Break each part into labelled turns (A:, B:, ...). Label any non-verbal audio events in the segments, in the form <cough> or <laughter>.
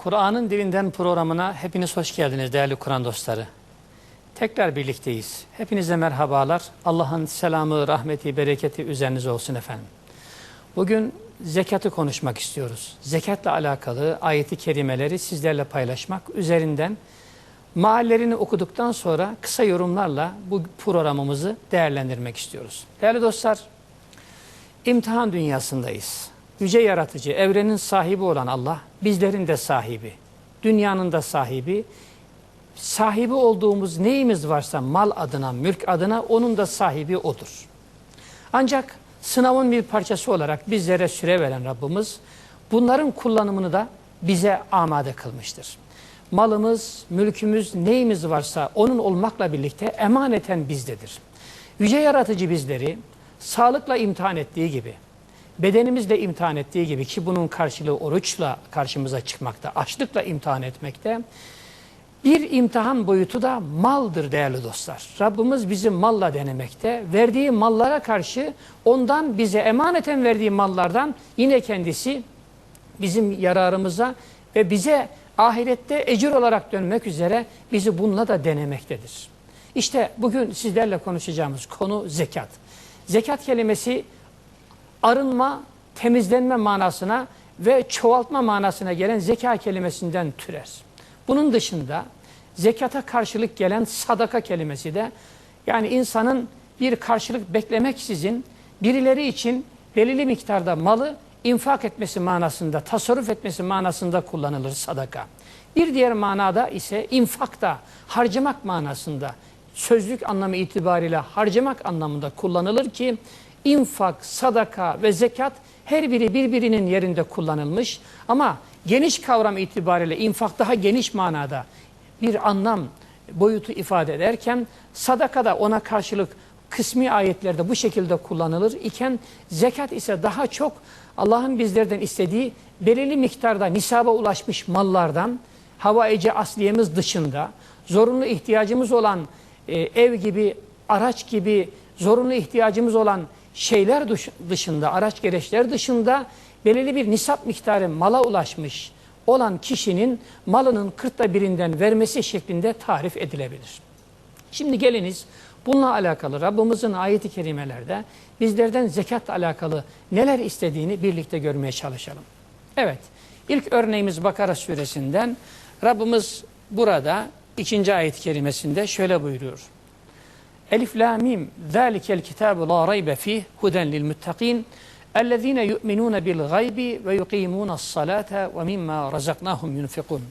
A: Kur'an'ın dilinden programına hepiniz hoş geldiniz değerli Kur'an dostları. Tekrar birlikteyiz. Hepinize merhabalar. Allah'ın selamı, rahmeti, bereketi üzerinize olsun efendim. Bugün zekatı konuşmak istiyoruz. Zekatla alakalı ayeti kerimeleri sizlerle paylaşmak üzerinden mahallerini okuduktan sonra kısa yorumlarla bu programımızı değerlendirmek istiyoruz. Değerli dostlar, imtihan dünyasındayız. Yüce yaratıcı, evrenin sahibi olan Allah, bizlerin de sahibi, dünyanın da sahibi, sahibi olduğumuz neyimiz varsa mal adına, mülk adına onun da sahibi odur. Ancak sınavın bir parçası olarak bizlere süre veren Rabbimiz bunların kullanımını da bize amade kılmıştır. Malımız, mülkümüz, neyimiz varsa onun olmakla birlikte emaneten bizdedir. Yüce yaratıcı bizleri sağlıkla imtihan ettiği gibi, bedenimizle imtihan ettiği gibi ki bunun karşılığı oruçla karşımıza çıkmakta, açlıkla imtihan etmekte, bir imtihan boyutu da maldır değerli dostlar. Rabbimiz bizi malla denemekte. Verdiği mallara karşı ondan bize emaneten verdiği mallardan yine kendisi bizim yararımıza ve bize ahirette ecir olarak dönmek üzere bizi bununla da denemektedir. İşte bugün sizlerle konuşacağımız konu zekat. Zekat kelimesi arınma, temizlenme manasına ve çoğaltma manasına gelen zeka kelimesinden türer. Bunun dışında zekata karşılık gelen sadaka kelimesi de yani insanın bir karşılık beklemeksizin birileri için belirli miktarda malı infak etmesi manasında, tasarruf etmesi manasında kullanılır sadaka. Bir diğer manada ise infak da harcamak manasında sözlük anlamı itibariyle harcamak anlamında kullanılır ki infak, sadaka ve zekat her biri birbirinin yerinde kullanılmış. Ama geniş kavram itibariyle infak daha geniş manada bir anlam boyutu ifade ederken sadaka da ona karşılık kısmi ayetlerde bu şekilde kullanılır iken zekat ise daha çok Allah'ın bizlerden istediği belirli miktarda nisaba ulaşmış mallardan havaici asliyemiz dışında zorunlu ihtiyacımız olan e, ev gibi, araç gibi zorunlu ihtiyacımız olan şeyler dışında, araç gereçler dışında belirli bir nisap miktarı mala ulaşmış olan kişinin malının kırkta birinden vermesi şeklinde tarif edilebilir. Şimdi geliniz bununla alakalı Rabbimizin ayeti kerimelerde bizlerden zekatla alakalı neler istediğini birlikte görmeye çalışalım. Evet, ilk örneğimiz Bakara suresinden Rabbimiz burada ikinci ayet kerimesinde şöyle buyuruyor. Elif la mim zalikel kitabu la raybe fih huden lil bil gaybi ve yuqimunus salata ve mimma razaknahum yunfikun.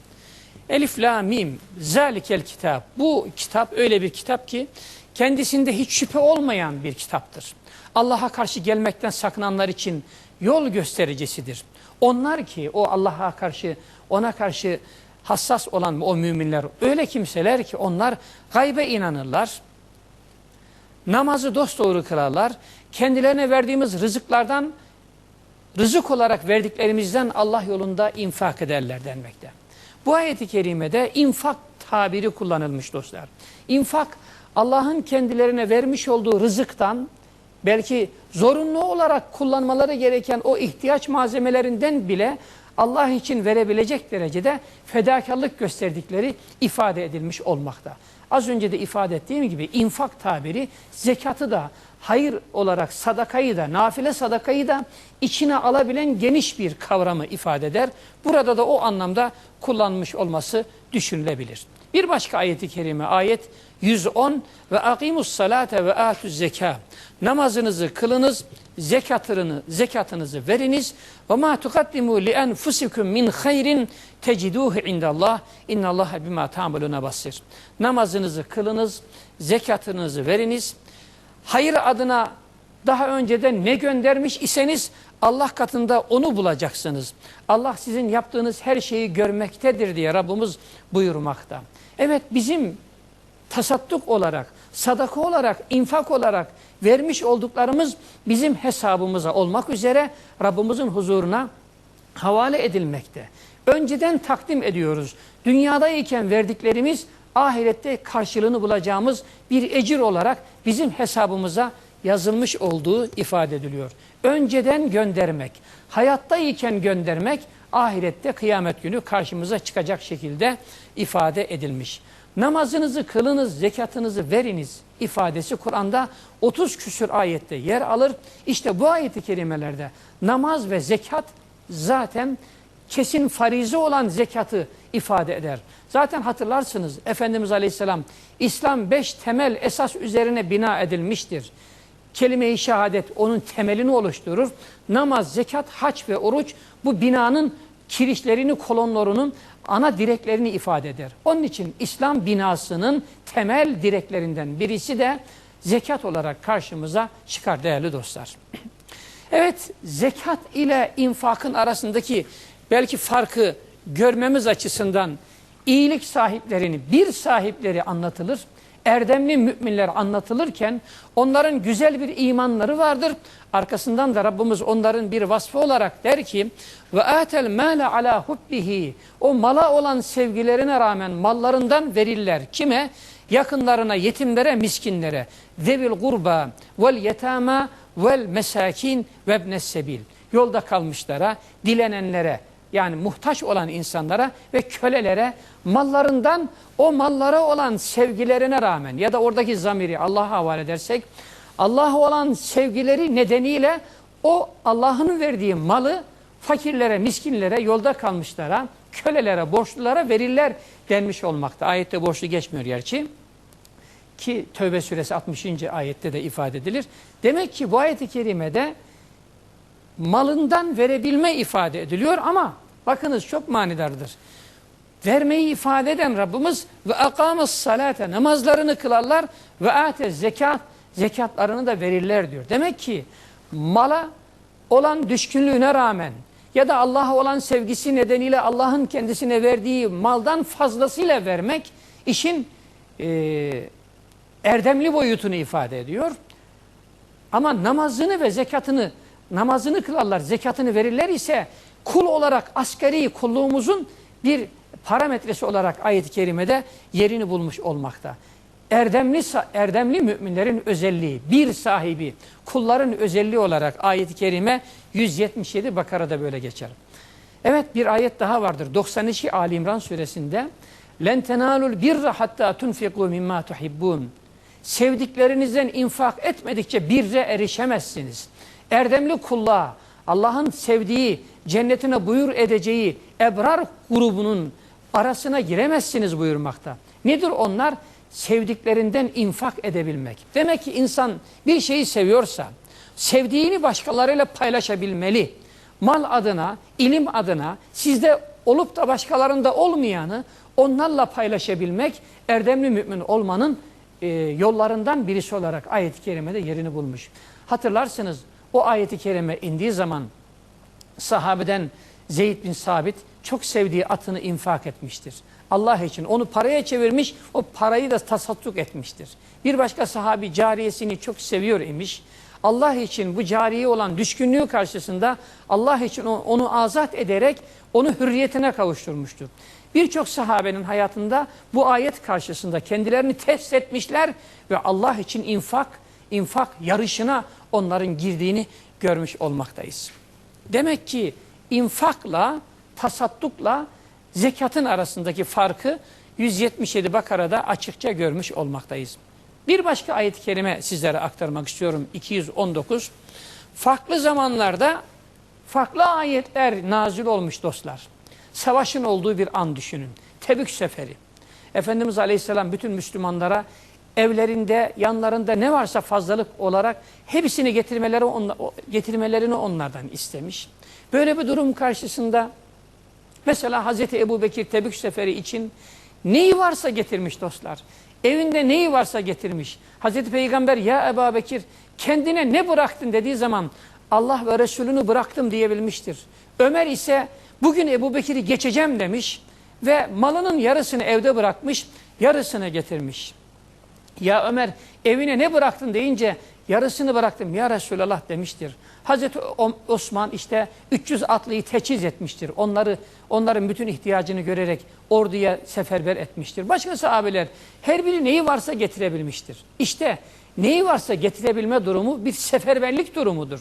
A: Elif la mim zalikel kitap. Bu kitap öyle bir kitap ki kendisinde hiç şüphe olmayan bir kitaptır. Allah'a karşı gelmekten sakınanlar için yol göstericisidir. Onlar ki o Allah'a karşı ona karşı hassas olan o müminler öyle kimseler ki onlar gaybe inanırlar. Namazı dosdoğru kılarlar. Kendilerine verdiğimiz rızıklardan rızık olarak verdiklerimizden Allah yolunda infak ederler denmekte. Bu ayeti kerimede infak tabiri kullanılmış dostlar. İnfak Allah'ın kendilerine vermiş olduğu rızıktan belki zorunlu olarak kullanmaları gereken o ihtiyaç malzemelerinden bile Allah için verebilecek derecede fedakarlık gösterdikleri ifade edilmiş olmakta. Az önce de ifade ettiğim gibi infak tabiri zekatı da hayır olarak sadakayı da nafile sadakayı da içine alabilen geniş bir kavramı ifade eder. Burada da o anlamda kullanmış olması düşünülebilir. Bir başka ayeti kerime ayet 110 ve akimus salate ve atuz zeka. Namazınızı kılınız, zekatını, zekatınızı veriniz. Ve ma tukaddimu li enfusikum min hayrin teciduhu indallah. İnnallaha bima ta'maluna basir. Namazınızı kılınız, zekatınızı veriniz. Hayır adına daha önceden ne göndermiş iseniz Allah katında onu bulacaksınız. Allah sizin yaptığınız her şeyi görmektedir diye Rabbimiz buyurmakta. Evet bizim tasadduk olarak, sadaka olarak, infak olarak vermiş olduklarımız bizim hesabımıza olmak üzere Rabbimizin huzuruna havale edilmekte. Önceden takdim ediyoruz. Dünyadayken verdiklerimiz ahirette karşılığını bulacağımız bir ecir olarak bizim hesabımıza yazılmış olduğu ifade ediliyor. Önceden göndermek, hayattayken göndermek ahirette kıyamet günü karşımıza çıkacak şekilde ifade edilmiş. Namazınızı kılınız, zekatınızı veriniz ifadesi Kur'an'da 30 küsür ayette yer alır. İşte bu ayeti kerimelerde namaz ve zekat zaten kesin farize olan zekatı ifade eder. Zaten hatırlarsınız Efendimiz Aleyhisselam İslam beş temel esas üzerine bina edilmiştir. Kelime-i şehadet onun temelini oluşturur. Namaz, zekat, haç ve oruç bu binanın kirişlerini, kolonlarının ana direklerini ifade eder. Onun için İslam binasının temel direklerinden birisi de zekat olarak karşımıza çıkar değerli dostlar. <clears throat> Evet, zekat ile infakın arasındaki belki farkı görmemiz açısından iyilik sahiplerini, bir sahipleri anlatılır. Erdemli müminler anlatılırken onların güzel bir imanları vardır. Arkasından da Rabbimiz onların bir vasfı olarak der ki ve atel male ala hubbihi o mala olan sevgilerine rağmen mallarından verirler. Kime? Yakınlarına, yetimlere, miskinlere. Zevil gurba vel yetama vel mesakin ve sebil. Yolda kalmışlara, dilenenlere, yani muhtaç olan insanlara ve kölelere mallarından o mallara olan sevgilerine rağmen ya da oradaki zamiri Allah'a havale edersek Allah'a olan sevgileri nedeniyle o Allah'ın verdiği malı fakirlere, miskinlere, yolda kalmışlara, kölelere, borçlulara verirler denmiş olmakta. Ayette borçlu geçmiyor gerçi. Ki Tövbe suresi 60. ayette de ifade edilir. Demek ki bu ayeti kerimede malından verebilme ifade ediliyor ama bakınız çok manidardır. Vermeyi ifade eden Rabbimiz ve akamus salate namazlarını kılarlar ve ate zekat zekatlarını da verirler diyor. Demek ki mala olan düşkünlüğüne rağmen ya da Allah'a olan sevgisi nedeniyle Allah'ın kendisine verdiği maldan fazlasıyla vermek işin e, erdemli boyutunu ifade ediyor. Ama namazını ve zekatını namazını kılarlar, zekatını verirler ise kul olarak asgari kulluğumuzun bir parametresi olarak ayet-i kerimede yerini bulmuş olmakta. Erdemli, erdemli müminlerin özelliği, bir sahibi, kulların özelliği olarak ayet-i kerime 177 Bakara'da böyle geçer. Evet bir ayet daha vardır. 92 Ali İmran suresinde لَنْ تَنَالُوا الْبِرَّ حَتَّى تُنْفِقُوا مِمَّا تُحِبُّونَ Sevdiklerinizden infak etmedikçe birre erişemezsiniz. Erdemli kulluğa, Allah'ın sevdiği, cennetine buyur edeceği ebrar grubunun arasına giremezsiniz buyurmakta. Nedir onlar? Sevdiklerinden infak edebilmek. Demek ki insan bir şeyi seviyorsa, sevdiğini başkalarıyla paylaşabilmeli. Mal adına, ilim adına, sizde olup da başkalarında olmayanı onlarla paylaşabilmek erdemli mümin olmanın e, yollarından birisi olarak ayet-i kerimede yerini bulmuş. Hatırlarsınız o ayeti kerime indiği zaman sahabeden Zeyd bin Sabit çok sevdiği atını infak etmiştir. Allah için onu paraya çevirmiş, o parayı da tasadduk etmiştir. Bir başka sahabi cariyesini çok seviyor imiş. Allah için bu cariye olan düşkünlüğü karşısında Allah için onu azat ederek onu hürriyetine kavuşturmuştur. Birçok sahabenin hayatında bu ayet karşısında kendilerini test etmişler ve Allah için infak, infak yarışına onların girdiğini görmüş olmaktayız. Demek ki infakla, tasaddukla zekatın arasındaki farkı 177 Bakara'da açıkça görmüş olmaktayız. Bir başka ayet-i kerime sizlere aktarmak istiyorum. 219. Farklı zamanlarda farklı ayetler nazil olmuş dostlar. Savaşın olduğu bir an düşünün. Tebük seferi. Efendimiz Aleyhisselam bütün Müslümanlara evlerinde, yanlarında ne varsa fazlalık olarak hepsini getirmeleri onla, getirmelerini onlardan istemiş. Böyle bir durum karşısında mesela Hazreti Ebu Bekir Tebük seferi için neyi varsa getirmiş dostlar. Evinde neyi varsa getirmiş. Hazreti Peygamber ya Ebu Bekir kendine ne bıraktın dediği zaman Allah ve Resulünü bıraktım diyebilmiştir. Ömer ise bugün Ebu Bekir'i geçeceğim demiş ve malının yarısını evde bırakmış, yarısını getirmiş. Ya Ömer evine ne bıraktın deyince yarısını bıraktım ya Resulallah demiştir. Hazreti Osman işte 300 atlıyı teçhiz etmiştir. Onları onların bütün ihtiyacını görerek orduya seferber etmiştir. Başka sahabeler her biri neyi varsa getirebilmiştir. İşte neyi varsa getirebilme durumu bir seferberlik durumudur.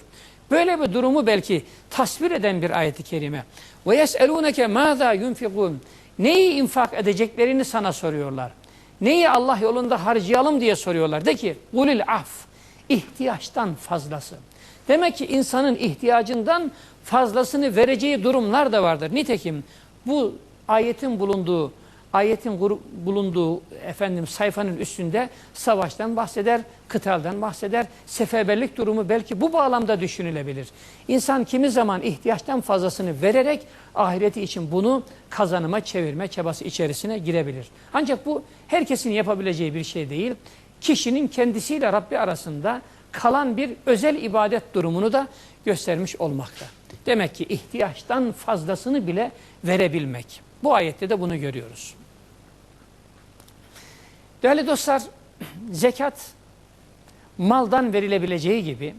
A: Böyle bir durumu belki tasvir eden bir ayeti kerime. Ve yeselûneke mâzâ yunfikûn. Neyi infak edeceklerini sana soruyorlar. Neyi Allah yolunda harcayalım diye soruyorlar. De ki ulil af. ihtiyaçtan fazlası. Demek ki insanın ihtiyacından fazlasını vereceği durumlar da vardır. Nitekim bu ayetin bulunduğu ayetin bulunduğu efendim sayfanın üstünde savaştan bahseder, kıtaldan bahseder. Seferberlik durumu belki bu bağlamda düşünülebilir. İnsan kimi zaman ihtiyaçtan fazlasını vererek ahireti için bunu kazanıma çevirme çabası içerisine girebilir. Ancak bu herkesin yapabileceği bir şey değil. Kişinin kendisiyle Rabbi arasında kalan bir özel ibadet durumunu da göstermiş olmakta. Demek ki ihtiyaçtan fazlasını bile verebilmek. Bu ayette de bunu görüyoruz. Değerli dostlar, zekat maldan verilebileceği gibi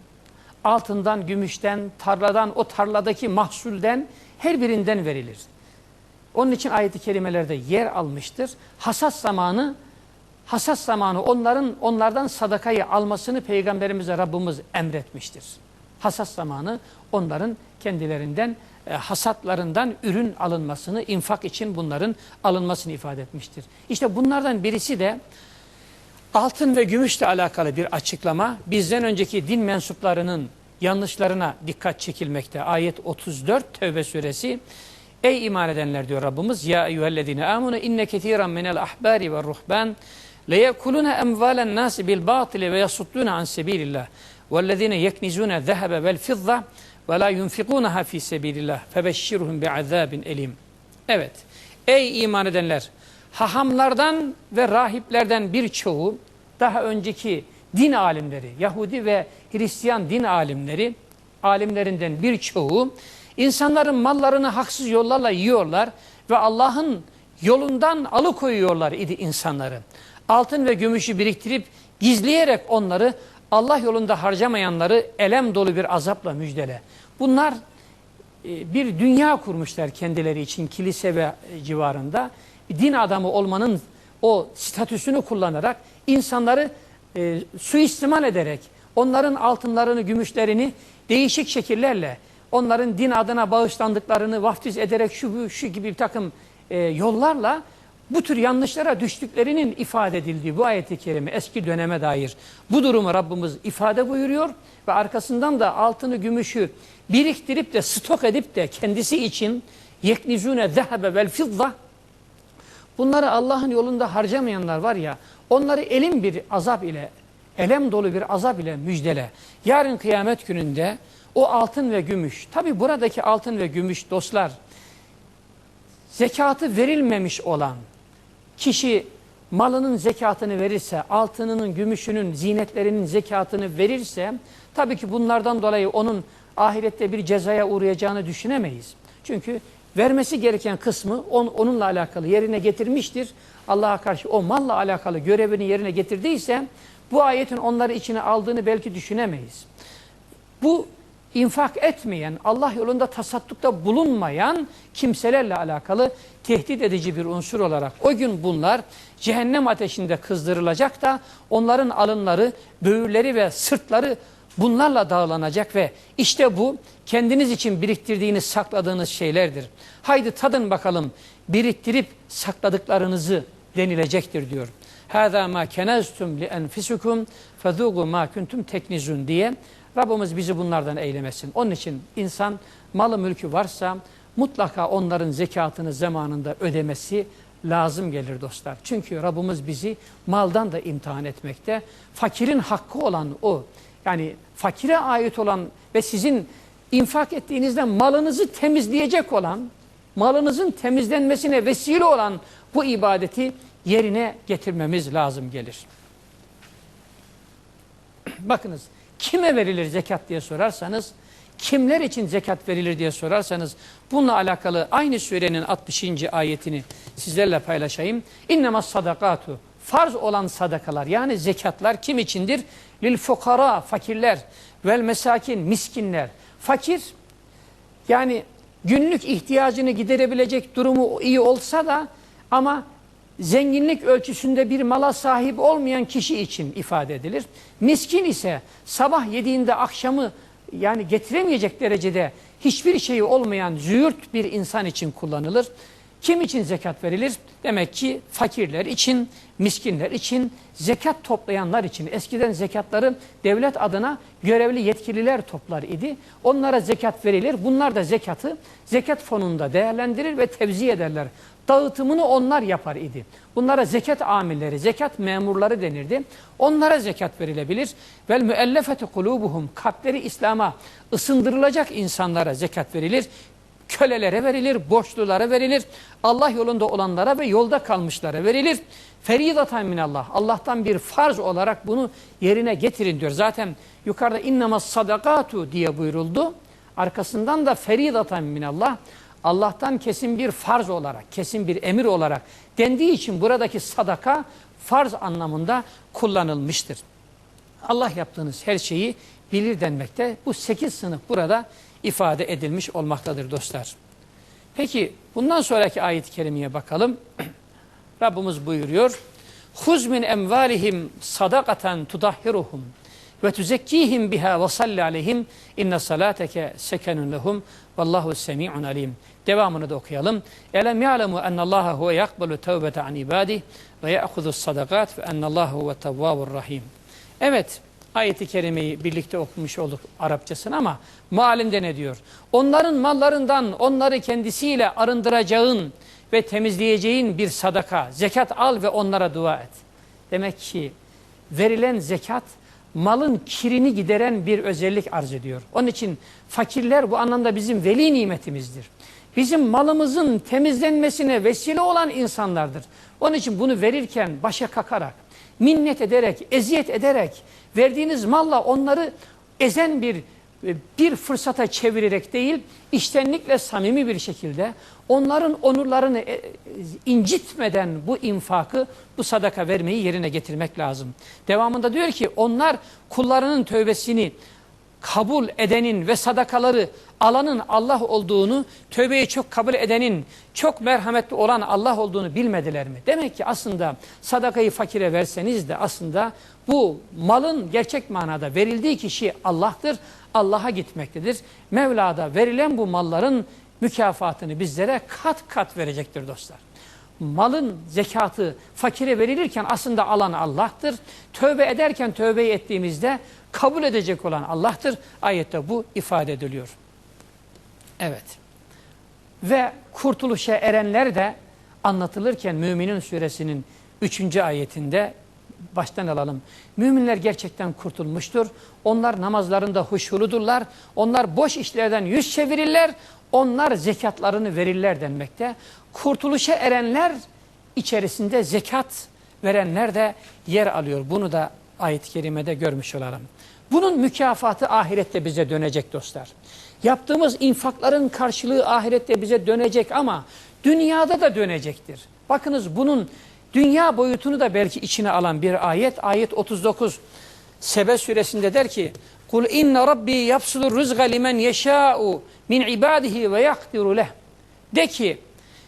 A: altından, gümüşten, tarladan, o tarladaki mahsulden her birinden verilir. Onun için ayet-i kerimelerde yer almıştır. Hasas zamanı hasas zamanı onların onlardan sadakayı almasını peygamberimize Rabbimiz emretmiştir. Hasas zamanı onların kendilerinden e, hasatlarından ürün alınmasını, infak için bunların alınmasını ifade etmiştir. İşte bunlardan birisi de altın ve gümüşle alakalı bir açıklama. Bizden önceki din mensuplarının yanlışlarına dikkat çekilmekte. Ayet 34 Tevbe suresi. Ey iman edenler diyor Rabbimiz. Ya eyyühellezine amunu inne ketiran minel ahbari ve ruhban leyekuluna emvalen nasi bil batili ve yasudduna an sebilillah. وَالَّذ۪ينَ يَكْنِزُونَ الذَّهَبَ وَالْفِضَّةِ ve la yunfikunaha fi sebilillah febeşşirhum bi'azabin elim. Evet. Ey iman edenler, hahamlardan ve rahiplerden birçoğu daha önceki din alimleri, Yahudi ve Hristiyan din alimleri, alimlerinden birçoğu insanların mallarını haksız yollarla yiyorlar ve Allah'ın yolundan alıkoyuyorlar idi insanları. Altın ve gümüşü biriktirip gizleyerek onları Allah yolunda harcamayanları elem dolu bir azapla müjdele. Bunlar e, bir dünya kurmuşlar kendileri için kilise ve e, civarında. Din adamı olmanın o statüsünü kullanarak insanları e, suistimal ederek onların altınlarını, gümüşlerini değişik şekillerle onların din adına bağışlandıklarını vaftiz ederek şu, şu gibi bir takım e, yollarla bu tür yanlışlara düştüklerinin ifade edildiği bu ayeti kerime eski döneme dair bu durumu Rabbimiz ifade buyuruyor ve arkasından da altını gümüşü biriktirip de stok edip de kendisi için yeknizune zehebe vel fidda bunları Allah'ın yolunda harcamayanlar var ya onları elim bir azap ile elem dolu bir azap ile müjdele. Yarın kıyamet gününde o altın ve gümüş tabi buradaki altın ve gümüş dostlar zekatı verilmemiş olan kişi malının zekatını verirse, altınının, gümüşünün, zinetlerinin zekatını verirse, tabii ki bunlardan dolayı onun ahirette bir cezaya uğrayacağını düşünemeyiz. Çünkü vermesi gereken kısmı on, onunla alakalı yerine getirmiştir. Allah'a karşı o malla alakalı görevini yerine getirdiyse, bu ayetin onları içine aldığını belki düşünemeyiz. Bu infak etmeyen, Allah yolunda tasaddukta bulunmayan kimselerle alakalı tehdit edici bir unsur olarak o gün bunlar cehennem ateşinde kızdırılacak da onların alınları, böğürleri ve sırtları bunlarla dağlanacak ve işte bu kendiniz için biriktirdiğiniz, sakladığınız şeylerdir. Haydi tadın bakalım biriktirip sakladıklarınızı denilecektir diyor. هَذَا مَا كَنَزْتُمْ لِأَنْفِسُكُمْ فَذُوقُوا مَا كُنْتُمْ teknizun diye Rabbimiz bizi bunlardan eylemesin. Onun için insan malı mülkü varsa mutlaka onların zekatını zamanında ödemesi lazım gelir dostlar. Çünkü Rabbimiz bizi maldan da imtihan etmekte. Fakirin hakkı olan o. Yani fakire ait olan ve sizin infak ettiğinizde malınızı temizleyecek olan, malınızın temizlenmesine vesile olan bu ibadeti yerine getirmemiz lazım gelir. <clears throat> Bakınız kime verilir zekat diye sorarsanız, kimler için zekat verilir diye sorarsanız bununla alakalı aynı surenin 60. ayetini sizlerle paylaşayım. İnnemaz sadakatu farz olan sadakalar yani zekatlar kim içindir? Lil fukara fakirler vel mesakin miskinler. Fakir yani günlük ihtiyacını giderebilecek durumu iyi olsa da ama zenginlik ölçüsünde bir mala sahip olmayan kişi için ifade edilir. Miskin ise sabah yediğinde akşamı yani getiremeyecek derecede hiçbir şeyi olmayan züğürt bir insan için kullanılır. Kim için zekat verilir? Demek ki fakirler için, miskinler için, zekat toplayanlar için. Eskiden zekatları devlet adına görevli yetkililer toplar idi. Onlara zekat verilir. Bunlar da zekatı zekat fonunda değerlendirir ve tevzi ederler. Dağıtımını onlar yapar idi. Bunlara zekat amirleri, zekat memurları denirdi. Onlara zekat verilebilir. Vel müellefeti kulubuhum. Kalpleri İslam'a ısındırılacak insanlara zekat verilir kölelere verilir, borçlulara verilir, Allah yolunda olanlara ve yolda kalmışlara verilir. Feridatan minallah. Allah'tan bir farz olarak bunu yerine getirin diyor. Zaten yukarıda innamas sadakatu diye buyuruldu. Arkasından da feridatan minallah. Allah'tan kesin bir farz olarak, kesin bir emir olarak dendiği için buradaki sadaka farz anlamında kullanılmıştır. Allah yaptığınız her şeyi bilir denmekte. Bu sekiz sınıf burada ifade edilmiş olmaktadır dostlar. Peki bundan sonraki ayet-i kerimeye bakalım. <clears throat> Rabbimiz buyuruyor. Huz min emvalihim sadakaten tudahhiruhum ve tuzekkihim biha ve salli aleyhim inne salateke sekenun lehum vallahu semi'un alim. Devamını da okuyalım. Elem ya'lemu ennallaha huve yakbalu tevbete an ibadih ve ya'khudus sadakat ve ennallaha huve tevvabur rahim. Evet, ayeti kerimeyi birlikte okumuş olduk Arapçasını ama muallimde ne diyor? Onların mallarından onları kendisiyle arındıracağın ve temizleyeceğin bir sadaka, zekat al ve onlara dua et. Demek ki verilen zekat malın kirini gideren bir özellik arz ediyor. Onun için fakirler bu anlamda bizim veli nimetimizdir. Bizim malımızın temizlenmesine vesile olan insanlardır. Onun için bunu verirken başa kakarak, minnet ederek, eziyet ederek, verdiğiniz malla onları ezen bir bir fırsata çevirerek değil, iştenlikle samimi bir şekilde onların onurlarını e, incitmeden bu infakı, bu sadaka vermeyi yerine getirmek lazım. Devamında diyor ki onlar kullarının tövbesini kabul edenin ve sadakaları alanın Allah olduğunu, tövbeyi çok kabul edenin, çok merhametli olan Allah olduğunu bilmediler mi? Demek ki aslında sadakayı fakire verseniz de aslında bu malın gerçek manada verildiği kişi Allah'tır. Allah'a gitmektedir. Mevla'da verilen bu malların mükafatını bizlere kat kat verecektir dostlar. Malın zekatı fakire verilirken aslında alan Allah'tır. Tövbe ederken tövbeyi ettiğimizde kabul edecek olan Allah'tır. Ayette bu ifade ediliyor. Evet. Ve kurtuluşa erenler de anlatılırken Müminin suresinin 3. ayetinde baştan alalım. Müminler gerçekten kurtulmuştur. Onlar namazlarında huşuludurlar. Onlar boş işlerden yüz çevirirler. Onlar zekatlarını verirler denmekte. Kurtuluşa erenler içerisinde zekat verenler de yer alıyor. Bunu da ayet-i kerimede görmüş olalım. Bunun mükafatı ahirette bize dönecek dostlar. Yaptığımız infakların karşılığı ahirette bize dönecek ama dünyada da dönecektir. Bakınız bunun dünya boyutunu da belki içine alan bir ayet. Ayet 39 Sebe suresinde der ki Kul inne rabbi yapsulur rızga limen yeşâ'u min ibadihi ve yakdiru leh. De ki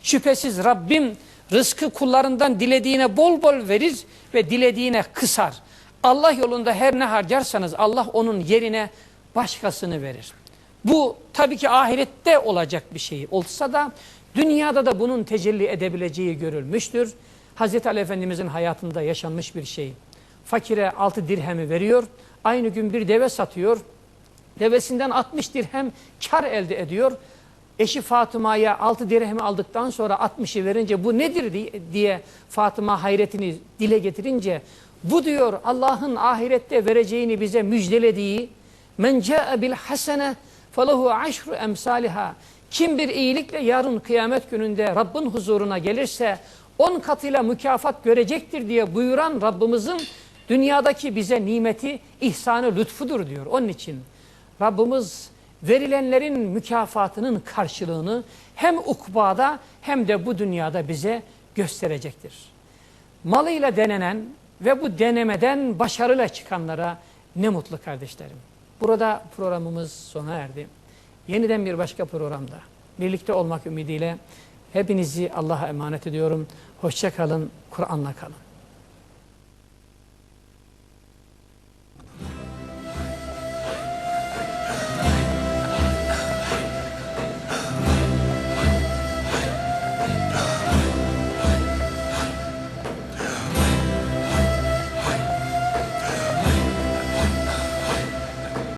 A: şüphesiz Rabbim rızkı kullarından dilediğine bol bol verir ve dilediğine kısar. Allah yolunda her ne harcarsanız Allah onun yerine başkasını verir. Bu tabii ki ahirette olacak bir şey olsa da dünyada da bunun tecelli edebileceği görülmüştür. Hazreti Ali Efendimizin hayatında yaşanmış bir şey. Fakire altı dirhemi veriyor. Aynı gün bir deve satıyor. Devesinden 60 dirhem kar elde ediyor. Eşi Fatıma'ya altı dirhemi aldıktan sonra 60'ı verince bu nedir diye Fatıma hayretini dile getirince bu diyor Allah'ın ahirette vereceğini bize müjdelediği men ca'e bil hasene felehu aşru emsaliha kim bir iyilikle yarın kıyamet gününde Rabbin huzuruna gelirse on katıyla mükafat görecektir diye buyuran Rabbimizin dünyadaki bize nimeti, ihsanı, lütfudur diyor. Onun için Rabbimiz verilenlerin mükafatının karşılığını hem ukbada hem de bu dünyada bize gösterecektir. Malıyla denenen ve bu denemeden başarıyla çıkanlara ne mutlu kardeşlerim. Burada programımız sona erdi. Yeniden bir başka programda birlikte olmak ümidiyle hepinizi Allah'a emanet ediyorum. Hoşça kalın, Kur'an'la kalın.